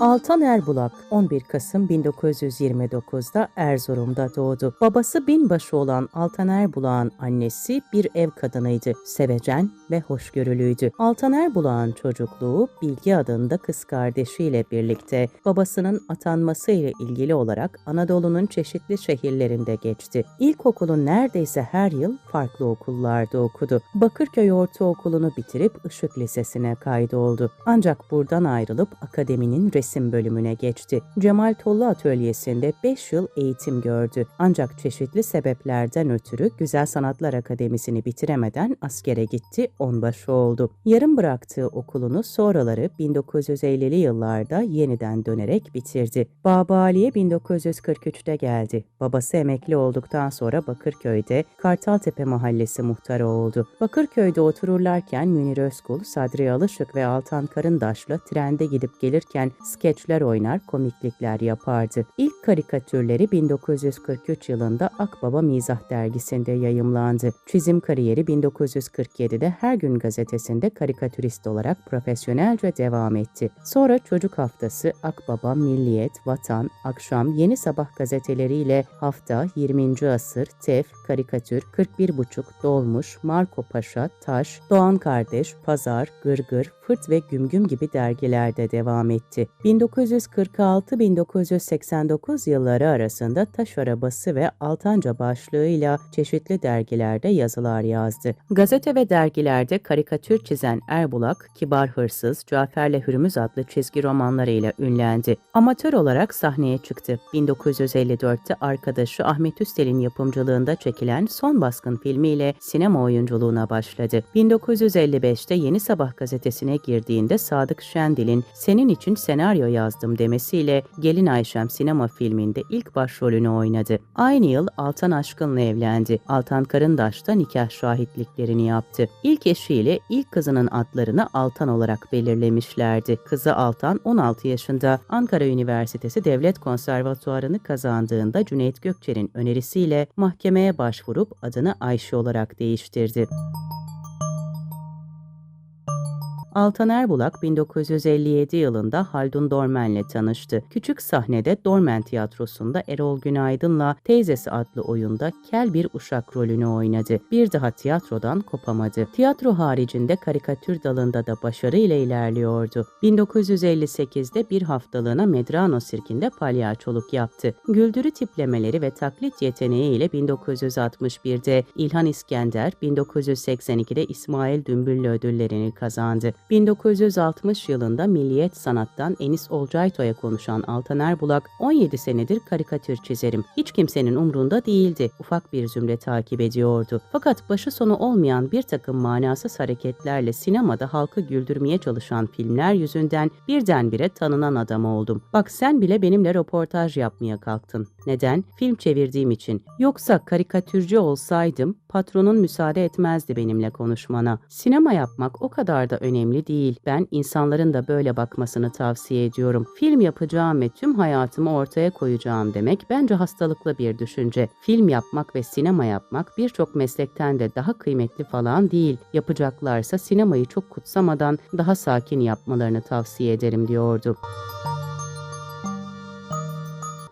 Altan Erbulak 11 Kasım 1929'da Erzurum'da doğdu. Babası binbaşı olan Altan Erbulak'ın annesi bir ev kadınıydı. Sevecen ve hoşgörülüydü. Altan Erbulak'ın çocukluğu Bilgi adında kız kardeşiyle birlikte babasının atanması ile ilgili olarak Anadolu'nun çeşitli şehirlerinde geçti. İlkokulun neredeyse her yıl farklı okullarda okudu. Bakırköy Ortaokulu'nu bitirip Işık Lisesi'ne kaydoldu. Ancak buradan ayrılıp akademinin resim bölümüne geçti. Cemal Tollu Atölyesi'nde 5 yıl eğitim gördü. Ancak çeşitli sebeplerden ötürü Güzel Sanatlar Akademisi'ni bitiremeden askere gitti, onbaşı oldu. Yarım bıraktığı okulunu sonraları 1950'li yıllarda yeniden dönerek bitirdi. Babali'ye 1943'te geldi. Babası emekli olduktan sonra Bakırköy'de Kartaltepe Mahallesi muhtarı oldu. Bakırköy'de otururlarken Münir Özkul, Sadri Alışık ve Altan Karındaş'la trende gidip gelirken skeçler oynar, komiklikler yapardı. İlk karikatürleri 1943 yılında Akbaba Mizah dergisinde yayımlandı. Çizim kariyeri 1947'de Her Gün gazetesinde karikatürist olarak profesyonelce devam etti. Sonra Çocuk Haftası, Akbaba, Milliyet, Vatan, Akşam, Yeni Sabah gazeteleriyle Hafta, 20. Asır, Tef, Karikatür, 41.5, Dolmuş, Marco Paşa, Taş, Doğan Kardeş, Pazar, Gırgır, Fırt ve Gümgüm gibi dergilerde devam etti. 1946-1989 yılları arasında Taş Arabası ve Altanca başlığıyla çeşitli dergilerde yazılar yazdı. Gazete ve dergilerde karikatür çizen Erbulak, Kibar Hırsız, Cafer'le Hürmüz adlı çizgi romanlarıyla ünlendi. Amatör olarak sahneye çıktı. 1954'te arkadaşı Ahmet Üstel'in yapımcılığında çekilen Son Baskın filmiyle sinema oyunculuğuna başladı. 1955'te Yeni Sabah gazetesine girdiğinde Sadık Şendil'in senin için senaryo yazdım demesiyle Gelin Ayşem sinema filminde ilk başrolünü oynadı. Aynı yıl Altan Aşkın'la evlendi. Altan Karındaş da nikah şahitliklerini yaptı. İlk eşiyle ilk kızının adlarını Altan olarak belirlemişlerdi. Kızı Altan 16 yaşında Ankara Üniversitesi Devlet Konservatuarını kazandığında Cüneyt Gökçer'in önerisiyle mahkemeye başvurup adını Ayşe olarak değiştirdi. Altan Erbulak 1957 yılında Haldun Dormen'le tanıştı. Küçük sahnede Dormen Tiyatrosu'nda Erol Günaydın'la Teyzesi adlı oyunda kel bir uşak rolünü oynadı. Bir daha tiyatrodan kopamadı. Tiyatro haricinde karikatür dalında da başarıyla ilerliyordu. 1958'de bir haftalığına Medrano sirkinde palyaçoluk yaptı. Güldürü tiplemeleri ve taklit yeteneğiyle 1961'de İlhan İskender, 1982'de İsmail Dümbüllü ödüllerini kazandı. 1960 yılında Milliyet Sanat'tan Enis Olcayto'ya konuşan Altan Erbulak, 17 senedir karikatür çizerim. Hiç kimsenin umrunda değildi. Ufak bir zümre takip ediyordu. Fakat başı sonu olmayan bir takım manasız hareketlerle sinemada halkı güldürmeye çalışan filmler yüzünden birdenbire tanınan adam oldum. Bak sen bile benimle röportaj yapmaya kalktın. Neden? Film çevirdiğim için. Yoksa karikatürcü olsaydım patronun müsaade etmezdi benimle konuşmana. Sinema yapmak o kadar da önemli değil. Ben insanların da böyle bakmasını tavsiye ediyorum. Film yapacağım ve tüm hayatımı ortaya koyacağım demek bence hastalıklı bir düşünce. Film yapmak ve sinema yapmak birçok meslekten de daha kıymetli falan değil. Yapacaklarsa sinemayı çok kutsamadan daha sakin yapmalarını tavsiye ederim diyordu.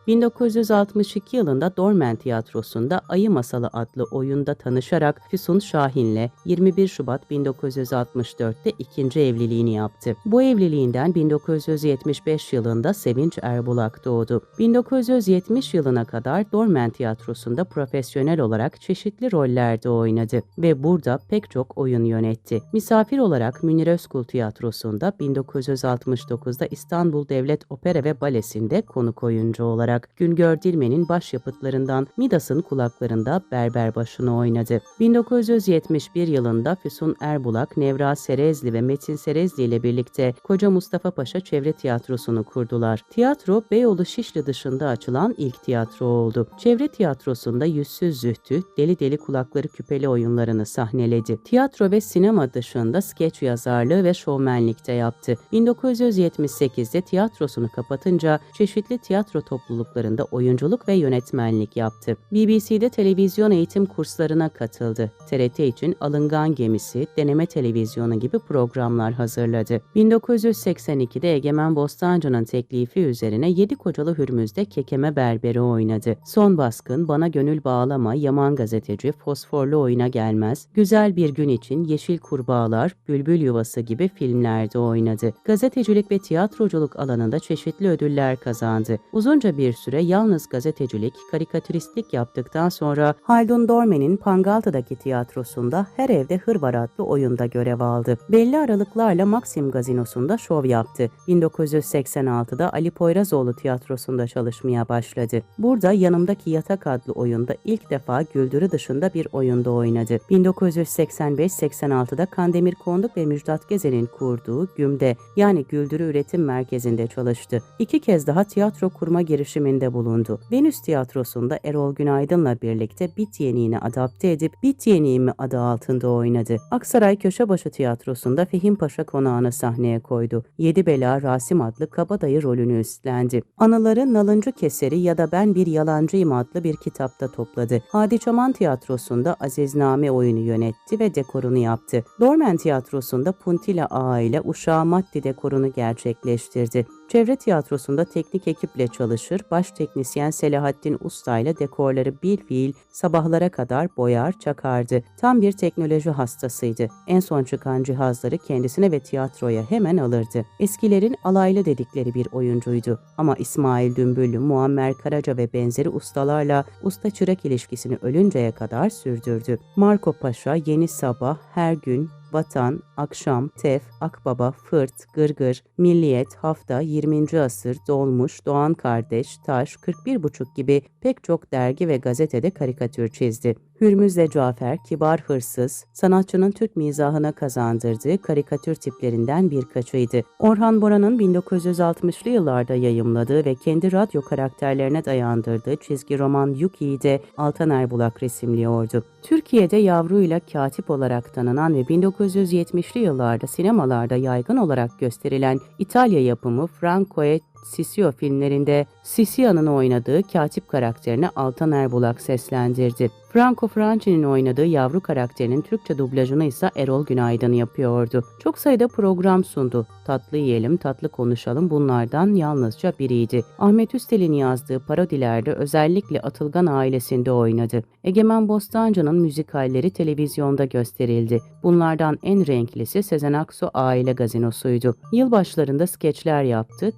1962 yılında Dormen Tiyatrosu'nda Ayı Masalı adlı oyunda tanışarak Füsun Şahin'le 21 Şubat 1964'te ikinci evliliğini yaptı. Bu evliliğinden 1975 yılında Sevinç Erbulak doğdu. 1970 yılına kadar Dormen Tiyatrosu'nda profesyonel olarak çeşitli rollerde oynadı ve burada pek çok oyun yönetti. Misafir olarak Münir Özkul Tiyatrosu'nda 1969'da İstanbul Devlet Opera ve Balesi'nde konuk oyuncu olarak Güngör Dilmen'in başyapıtlarından Midas'ın kulaklarında berber başını oynadı. 1971 yılında Füsun Erbulak, Nevra Serezli ve Metin Serezli ile birlikte Koca Mustafa Paşa Çevre Tiyatrosu'nu kurdular. Tiyatro Beyoğlu Şişli dışında açılan ilk tiyatro oldu. Çevre tiyatrosunda Yüzsüz Zühtü, Deli Deli Kulakları Küpeli oyunlarını sahneledi. Tiyatro ve sinema dışında skeç yazarlığı ve şovmenlik de yaptı. 1978'de tiyatrosunu kapatınca çeşitli tiyatro toplulukları topluluklarında oyunculuk ve yönetmenlik yaptı. BBC'de televizyon eğitim kurslarına katıldı. TRT için Alıngan Gemisi, Deneme Televizyonu gibi programlar hazırladı. 1982'de Egemen Bostancı'nın teklifi üzerine Yedi Kocalı Hürmüz'de Kekeme Berberi oynadı. Son Baskın, Bana Gönül Bağlama, Yaman Gazeteci, Fosforlu Oyuna Gelmez, Güzel Bir Gün için Yeşil Kurbağalar, Bülbül Yuvası gibi filmlerde oynadı. Gazetecilik ve tiyatroculuk alanında çeşitli ödüller kazandı. Uzunca bir süre yalnız gazetecilik, karikatüristlik yaptıktan sonra Haldun Dorme'nin Pangaltı'daki tiyatrosunda Her Evde Hır Var adlı oyunda görev aldı. Belli aralıklarla Maxim Gazinosu'nda şov yaptı. 1986'da Ali Poyrazoğlu tiyatrosunda çalışmaya başladı. Burada Yanımdaki Yatak adlı oyunda ilk defa Güldürü dışında bir oyunda oynadı. 1985-86'da Kandemir Konduk ve Müjdat Gezen'in kurduğu GÜM'de yani Güldürü Üretim Merkezi'nde çalıştı. İki kez daha tiyatro kurma girişiminde bulundu. Venüs Tiyatrosu'nda Erol Günaydın'la birlikte Bit Yeniğini adapte edip Bit Yeniği mi adı altında oynadı. Aksaray Köşebaşı Tiyatrosu'nda Fehim Paşa konağını sahneye koydu. Yedi Bela Rasim adlı kabadayı rolünü üstlendi. Anıları Nalıncı Keseri ya da Ben Bir Yalancıyım adlı bir kitapta topladı. Hadi Çaman Tiyatrosu'nda Azizname oyunu yönetti ve dekorunu yaptı. Dormen Tiyatrosu'nda Puntila Ağa ile Uşağı Maddi dekorunu gerçekleştirdi. Çevre tiyatrosunda teknik ekiple çalışır, baş teknisyen Selahattin Usta ile dekorları bir fiil sabahlara kadar boyar, çakardı. Tam bir teknoloji hastasıydı. En son çıkan cihazları kendisine ve tiyatroya hemen alırdı. Eskilerin alaylı dedikleri bir oyuncuydu. Ama İsmail Dümbüllü, Muammer Karaca ve benzeri ustalarla usta-çırak ilişkisini ölünceye kadar sürdürdü. Marco Paşa, Yeni Sabah, Her Gün, Vatan, Akşam, Tef, Akbaba, Fırt, Gırgır, Milliyet, Hafta, 20. Asır, Dolmuş, Doğan Kardeş, Taş, 41,5 gibi pek çok dergi ve gazetede karikatür çizdi. Hürmüz'le Cafer, kibar hırsız, sanatçının Türk mizahına kazandırdığı karikatür tiplerinden birkaçıydı. Orhan Bora'nın 1960'lı yıllarda yayımladığı ve kendi radyo karakterlerine dayandırdığı çizgi roman Yuki'yi de Altan Erbulak resimliyordu. Türkiye'de yavruyla katip olarak tanınan ve 1970'li yıllarda sinemalarda yaygın olarak gösterilen İtalya yapımı Franco e Sisio filmlerinde Sisia'nın oynadığı katip karakterini Altan Erbulak seslendirdi. Franco Franci'nin oynadığı yavru karakterinin Türkçe dublajını ise Erol Günaydın yapıyordu. Çok sayıda program sundu. Tatlı yiyelim, tatlı konuşalım bunlardan yalnızca biriydi. Ahmet Üstel'in yazdığı parodilerde özellikle Atılgan ailesinde oynadı. Egemen Bostancı'nın müzikalleri televizyonda gösterildi. Bunlardan en renklisi Sezen Aksu Aile Gazinosu'ydu. Yılbaşlarında skeçler yaptı,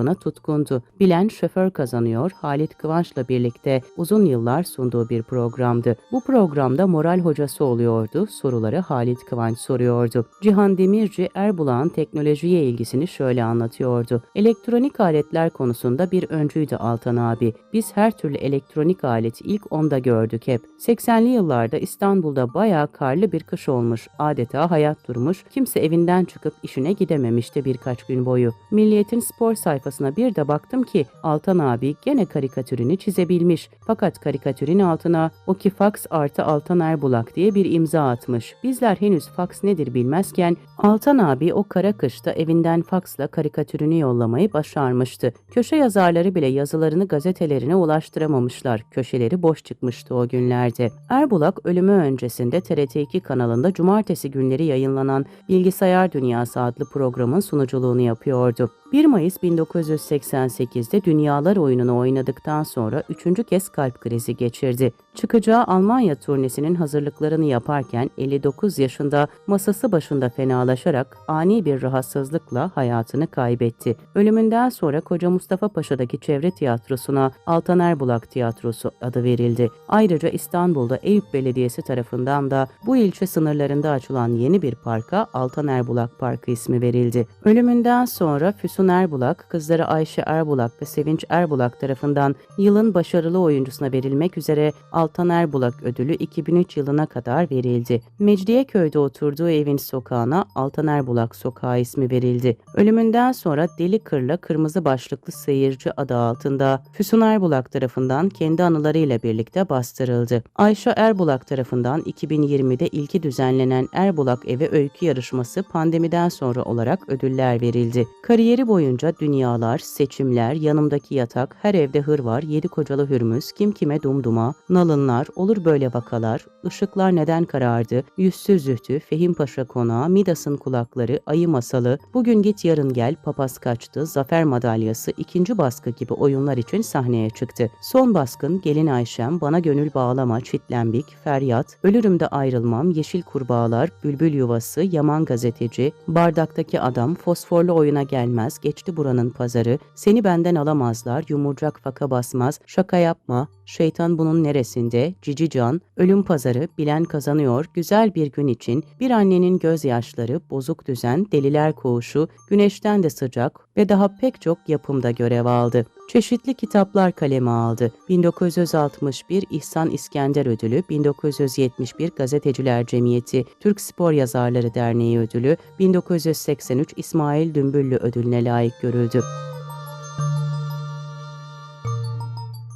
televizyona tutkundu. Bilen şoför kazanıyor, Halit Kıvanç'la birlikte uzun yıllar sunduğu bir programdı. Bu programda moral hocası oluyordu, soruları Halit Kıvanç soruyordu. Cihan Demirci, Erbulak'ın teknolojiye ilgisini şöyle anlatıyordu. Elektronik aletler konusunda bir öncüydü Altan abi. Biz her türlü elektronik aleti ilk onda gördük hep. 80'li yıllarda İstanbul'da bayağı karlı bir kış olmuş. Adeta hayat durmuş. Kimse evinden çıkıp işine gidememişti birkaç gün boyu. Milliyet'in spor sayfasına bir de baktım ki Altan abi gene karikatürünü çizebilmiş. Fakat karikatürün altına o fax artı Altan Erbulak diye bir imza atmış. Bizler henüz fax nedir bilmezken Altan abi o kara kışta evinden faksla karikatürünü yollamayı başarmıştı. Köşe yazarları bile yazılarını gazetelerine ulaştıramamışlar. Köşeleri boş çıkmıştı o günlerde. Erbulak ölümü öncesinde TRT2 kanalında cumartesi günleri yayınlanan Bilgisayar Dünyası adlı programın sunuculuğunu yapıyordu. 1 Mayıs 1988'de Dünyalar oyununu oynadıktan sonra üçüncü kez kalp krizi geçirdi. Çıkacağı Almanya turnesinin hazırlıklarını yaparken 59 yaşında masası başında fenalaşarak ani bir rahatsızlıkla hayatını kaybetti. Ölümünden sonra Koca Mustafa Paşa'daki çevre tiyatrosuna Altan Erbulak Tiyatrosu adı verildi. Ayrıca İstanbul'da Eyüp Belediyesi tarafından da bu ilçe sınırlarında açılan yeni bir parka Altan Erbulak Parkı ismi verildi. Ölümünden sonra Füsun Erbulak, kızları Ayşe Erbulak ve Sevinç Erbulak tarafından yılın başarılı oyuncusuna verilmek üzere Altan Erbulak ödülü 2003 yılına kadar verildi. Mecidiyeköy'de oturduğu evin sokağına Altan Erbulak Sokağı ismi verildi. Ölümünden sonra Deli Kırla Kırmızı Başlıklı Seyirci adı altında Füsun Erbulak tarafından kendi anılarıyla birlikte bastırıldı. Ayşe Erbulak tarafından 2020'de ilki düzenlenen Erbulak Evi Öykü Yarışması pandemiden sonra olarak ödüller verildi. Kariyeri boyunca dünya rüyalar, seçimler, yanımdaki yatak, her evde hır var, yedi kocalı hürmüz, kim kime dumduma, nalınlar, olur böyle vakalar, ışıklar neden karardı, yüzsüz zühtü, Fehim Paşa konağı, Midas'ın kulakları, ayı masalı, bugün git yarın gel, papaz kaçtı, zafer madalyası, ikinci baskı gibi oyunlar için sahneye çıktı. Son baskın, gelin Ayşem, bana gönül bağlama, çitlembik, feryat, ölürüm de ayrılmam, yeşil kurbağalar, bülbül yuvası, yaman gazeteci, bardaktaki adam, fosforlu oyuna gelmez, geçti buranın pazarı, seni benden alamazlar, yumurcak faka basmaz, şaka yapma, şeytan bunun neresinde, cici can, ölüm pazarı, bilen kazanıyor, güzel bir gün için, bir annenin gözyaşları, bozuk düzen, deliler koğuşu, güneşten de sıcak ve daha pek çok yapımda görev aldı. Çeşitli kitaplar kaleme aldı. 1961 İhsan İskender Ödülü, 1971 Gazeteciler Cemiyeti, Türk Spor Yazarları Derneği Ödülü, 1983 İsmail Dümbüllü Ödülüne layık görüldü.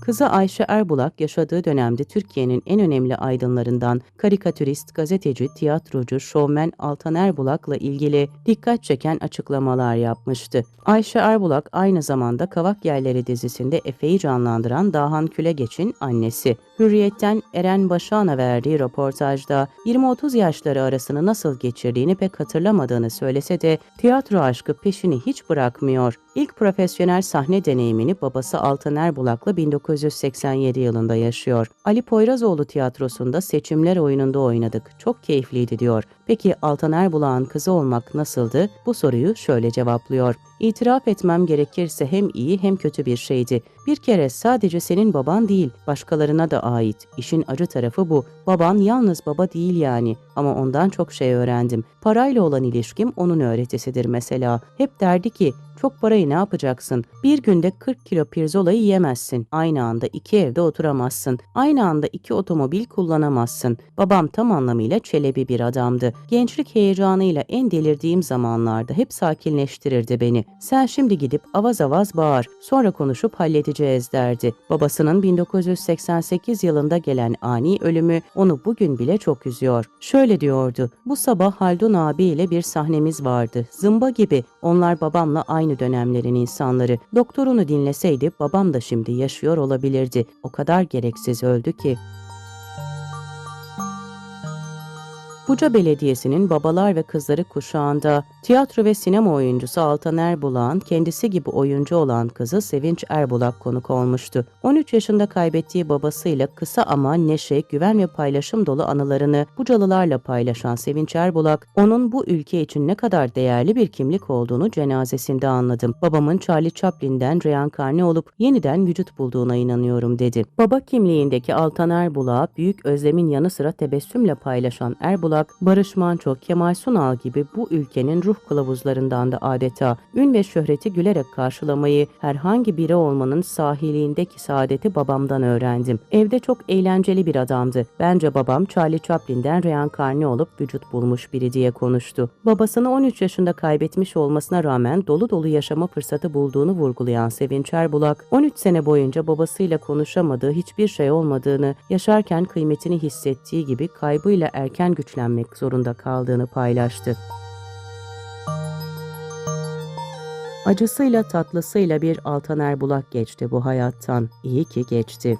Kızı Ayşe Erbulak yaşadığı dönemde Türkiye'nin en önemli aydınlarından karikatürist, gazeteci, tiyatrocu, şovmen Altan Erbulak'la ilgili dikkat çeken açıklamalar yapmıştı. Ayşe Erbulak aynı zamanda Kavak Yerleri dizisinde Efe'yi canlandıran Dahan Külegeç'in annesi. Hürriyet'ten Eren Başan'a verdiği röportajda 20-30 yaşları arasını nasıl geçirdiğini pek hatırlamadığını söylese de tiyatro aşkı peşini hiç bırakmıyor. İlk profesyonel sahne deneyimini babası Altan Erbulak'la 1987 yılında yaşıyor. Ali Poyrazoğlu tiyatrosunda seçimler oyununda oynadık. Çok keyifliydi diyor. Peki Altan Erbulak'ın kızı olmak nasıldı? Bu soruyu şöyle cevaplıyor. İtiraf etmem gerekirse hem iyi hem kötü bir şeydi. Bir kere sadece senin baban değil, başkalarına da ait. İşin acı tarafı bu. Baban yalnız baba değil yani. Ama ondan çok şey öğrendim. Parayla olan ilişkim onun öğretisidir mesela. Hep derdi ki çok parayı ne yapacaksın? Bir günde 40 kilo pirzolayı yiyemezsin. Aynı anda iki evde oturamazsın. Aynı anda iki otomobil kullanamazsın. Babam tam anlamıyla çelebi bir adamdı. Gençlik heyecanıyla en delirdiğim zamanlarda hep sakinleştirirdi beni. Sen şimdi gidip avaz avaz bağır. Sonra konuşup halledeceğiz derdi. Babasının 1988 yılında gelen ani ölümü onu bugün bile çok üzüyor. Şöyle diyordu. Bu sabah Haldun abiyle bir sahnemiz vardı. Zımba gibi. Onlar babamla aynı dönemlerin insanları. Doktorunu dinleseydi babam da şimdi yaşıyor olabilirdi. O kadar gereksiz öldü ki. Buca Belediyesi'nin babalar ve kızları kuşağında tiyatro ve sinema oyuncusu Altan Erbulak'ın kendisi gibi oyuncu olan kızı Sevinç Erbulak konuk olmuştu. 13 yaşında kaybettiği babasıyla kısa ama neşe, güven ve paylaşım dolu anılarını Bucalılarla paylaşan Sevinç Erbulak, onun bu ülke için ne kadar değerli bir kimlik olduğunu cenazesinde anladım. Babamın Charlie Chaplin'den reenkarne olup yeniden vücut bulduğuna inanıyorum dedi. Baba kimliğindeki Altan Erbulak'ı büyük özlemin yanı sıra tebessümle paylaşan Erbulak, Barış Manço, Kemal Sunal gibi bu ülkenin ruh kılavuzlarından da adeta ün ve şöhreti gülerek karşılamayı, herhangi biri olmanın sahiliğindeki saadeti babamdan öğrendim. Evde çok eğlenceli bir adamdı. Bence babam Charlie Chaplin'den reenkarne olup vücut bulmuş biri diye konuştu. Babasını 13 yaşında kaybetmiş olmasına rağmen dolu dolu yaşama fırsatı bulduğunu vurgulayan Sevinç Erbulak, 13 sene boyunca babasıyla konuşamadığı hiçbir şey olmadığını, yaşarken kıymetini hissettiği gibi kaybıyla erken güçlenmek zorunda kaldığını paylaştı. Acısıyla tatlısıyla bir Altan Erbulak geçti bu hayattan. İyi ki geçti.